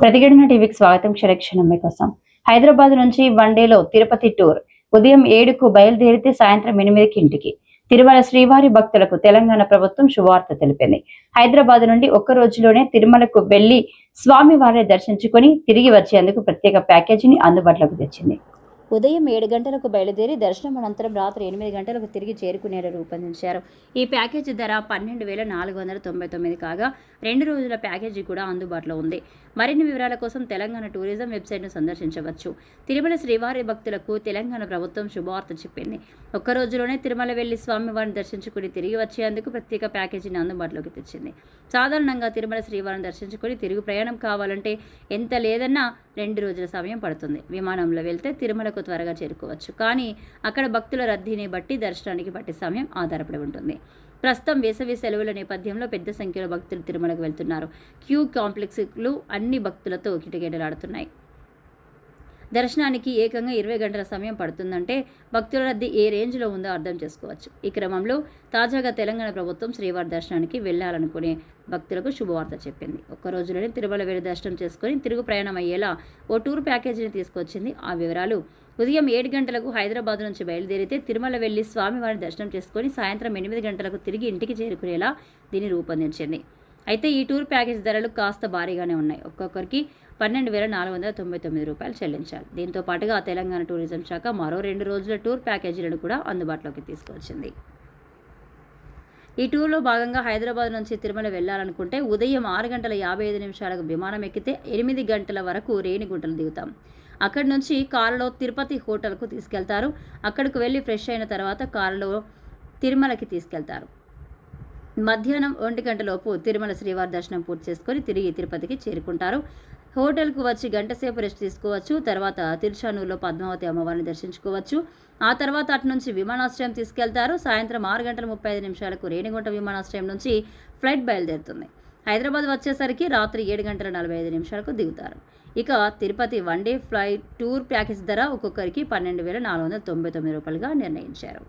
ప్రతిఘటన టీవీకి స్వాగతం. క్షరక్షణం మీకోసం. హైదరాబాద్ నుంచి వన్డేలో తిరుపతి టూర్. ఉదయం ఏడుకు బయలుదేరితే సాయంత్రం ఎనిమిదికి ఇంటికి. తిరుమల శ్రీవారి భక్తులకు తెలంగాణ ప్రభుత్వం శుభవార్త తెలిపింది. హైదరాబాద్ నుండి ఒక్క రోజులోనే తిరుమలకు వెళ్ళి స్వామివారిని దర్శించుకుని తిరిగి వచ్చేందుకు ప్రత్యేక ప్యాకేజీని అందుబాటులోకి తెచ్చింది. ఉదయం ఏడు గంటలకు బయలుదేరి దర్శనం అనంతరం రాత్రి ఎనిమిది గంటలకు తిరిగి చేరుకునేలా రూపొందించారు. ఈ ప్యాకేజీ ధర పన్నెండు వేల నాలుగు వందల తొంభై తొమ్మిది కాగా రెండు రోజుల ప్యాకేజీ కూడా అందుబాటులో ఉంది. మరిన్ని వివరాల కోసం తెలంగాణ టూరిజం వెబ్సైట్ను సందర్శించవచ్చు. తిరుమల శ్రీవారి భక్తులకు తెలంగాణ ప్రభుత్వం శుభవార్త చెప్పింది. ఒక్క రోజులోనే తిరుమల వెళ్ళి స్వామివారిని దర్శించుకుని తిరిగి వచ్చేందుకు ప్రత్యేక ప్యాకేజీని అందుబాటులోకి తెచ్చింది. సాధారణంగా తిరుమల శ్రీవారిని దర్శించుకుని తిరుగు ప్రయాణం కావాలంటే ఎంత లేదన్నా రెండు రోజుల సమయం పడుతుంది. విమానంలో వెళ్తే తిరుమలకు త్వరగా చేరుకోవచ్చు. కానీ అక్కడ భక్తుల రద్దీని బట్టి దర్శనానికి పట్టే సమయం ఆధారపడి ఉంటుంది. ప్రస్తుతం వేసవి సెలవుల నేపథ్యంలో పెద్ద సంఖ్యలో భక్తులు తిరుమలకు వెళ్తున్నారు. క్యూ కాంప్లెక్స్లు అన్ని భక్తులతో కిటకిటలాడుతున్నాయి. దర్శనానికి ఏకంగా ఇరవై గంటల సమయం పడుతుందంటే భక్తుల రద్దీ ఏ రేంజ్లో ఉందో అర్థం చేసుకోవచ్చు. ఈ క్రమంలో తాజాగా తెలంగాణ ప్రభుత్వం శ్రీవారి దర్శనానికి వెళ్ళాలనుకునే భక్తులకు శుభవార్త చెప్పింది. ఒక్క రోజులోనే తిరుమల వెళ్ళి దర్శనం చేసుకుని తిరుగు ప్రయాణం అయ్యేలా ఓ టూర్ ప్యాకేజీని తీసుకొచ్చింది. ఆ వివరాలు ఉదయం ఏడు గంటలకు హైదరాబాద్ నుంచి బయలుదేరితే తిరుమల వెళ్ళి స్వామివారిని దర్శనం చేసుకుని సాయంత్రం ఎనిమిది గంటలకు తిరిగి ఇంటికి చేరుకునేలా దీన్ని రూపొందించింది. అయితే ఈ టూర్ ప్యాకేజ్ ధరలు కాస్త భారీగానే ఉన్నాయి. ఒక్కొక్కరికి పన్నెండు వేల నాలుగు వందల తొంభై తొమ్మిది రూపాయలు చెల్లించాలి దీంతో పాటుగా తెలంగాణ టూరిజం శాఖ మరో రెండు రోజుల టూర్ ప్యాకేజీలను కూడా అందుబాటులోకి తీసుకొచ్చింది. ఈ టూర్లో భాగంగా హైదరాబాద్ నుంచి తిరుమల వెళ్ళాలనుకుంటే ఉదయం ఆరు గంటల యాభై ఐదు నిమిషాలకు విమానం ఎక్కితే ఎనిమిది గంటల వరకు రేణిగుంటలు దిగుతాం. అక్కడి నుంచి కారులో తిరుపతి హోటల్కు తీసుకెళ్తారు. అక్కడికి వెళ్ళి ఫ్రెష్ అయిన తర్వాత కారులో తిరుమలకి తీసుకెళ్తారు. మధ్యాహ్నం ఒంటి గంటలోపు తిరుమల శ్రీవారి దర్శనం పూర్తి చేసుకొని తిరిగి తిరుపతికి చేరుకుంటారు. హోటల్కు వచ్చి గంటసేపు రెస్ట్ తీసుకోవచ్చు. తర్వాత తిరుచానూరులో పద్మావతి అమ్మవారిని దర్శించుకోవచ్చు. ఆ తర్వాత అటు నుంచి విమానాశ్రయం తీసుకెళ్తారు. సాయంత్రం ఆరు గంటల ముప్పై ఐదు నిమిషాలకు రేణిగుంట విమానాశ్రయం నుంచి ఫ్లైట్ బయలుదేరుతుంది. హైదరాబాద్ వచ్చేసరికి రాత్రి ఏడు గంటల నలభై ఐదు నిమిషాలకు దిగుతారు. ఇక Tirupati one day flight tour package ధర ఒక్కొక్కరికి పన్నెండు వేల నాలుగు వందల తొంభై తొమ్మిది రూపాయలుగా నిర్ణయించారు.